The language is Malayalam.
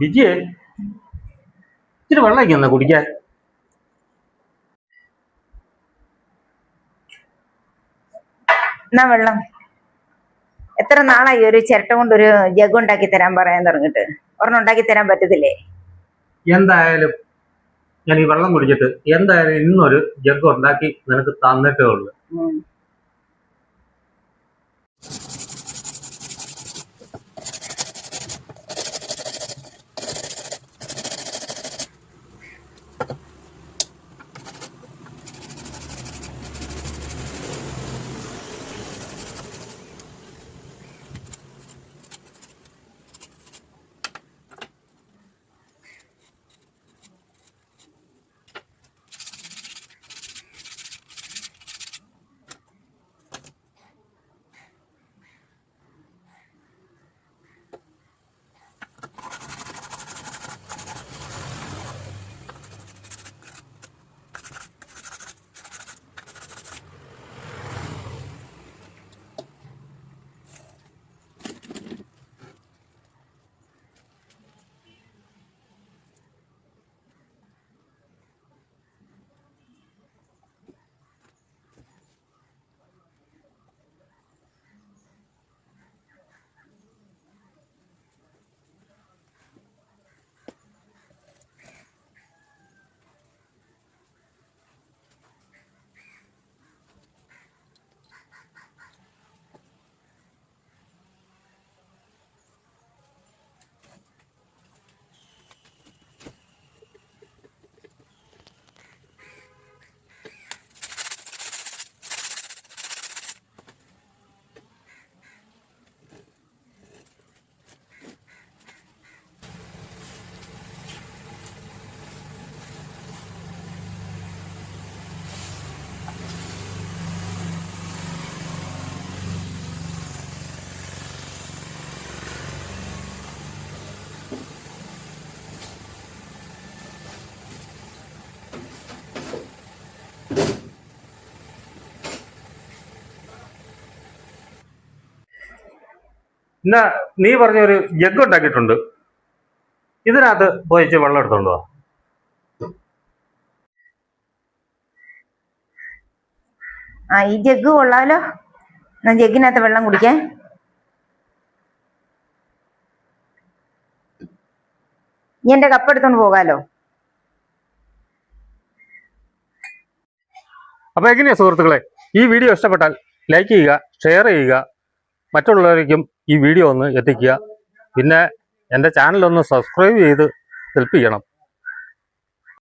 വിജയേ ഇച്ചിരി വെള്ളം എന്നാ കുടിക്കാൻ. എന്നാ വെള്ളം. എത്ര നാളായി ഒരു ചിരട്ട കൊണ്ട് ഒരു ജഗ് ഉണ്ടാക്കി തരാൻ പറയാൻ തുടങ്ങിട്ട് ഒരെണ്ണം ഉണ്ടാക്കി തരാൻ പറ്റത്തില്ലേ? എന്തായാലും ഞാൻ ഈ വെള്ളം കുടിച്ചിട്ട് എന്തായാലും ഇന്നൊരു ജഗ് ഉണ്ടാക്കി നിനക്ക് തന്നിട്ടേ ഉള്ളൂ. എന്നാ നീ പറഞ്ഞ ഒരു ജഗ് ഉണ്ടാക്കിയിട്ടുണ്ട്. ഇതിനകത്ത് പോയിച്ച് വെള്ളം എടുത്തോണ്ടോ? ആ ഈ ജഗ് കൊള്ളാലോ. എന്നാ ജഗ്ഗിനകത്ത് വെള്ളം കുടിക്കാൻ. നീ എന്റെ കപ്പ് എടുത്തോണ്ട് പോകാലോ. അപ്പൊ എങ്ങനെയാ സുഹൃത്തുക്കളെ? ഈ വീഡിയോ ഇഷ്ടപ്പെട്ടാൽ ലൈക്ക് ചെയ്യുക ഷെയർ ചെയ്യുക മറ്റുള്ളവരേക്കും ഈ വീഡിയോ ഒന്ന് എത്തിക്കുക. പിന്നെ എന്റെ ചാനലൊന്ന് സബ്സ്ക്രൈബ് ചെയ്ത് ഹെൽപ്പ് ചെയ്യണം.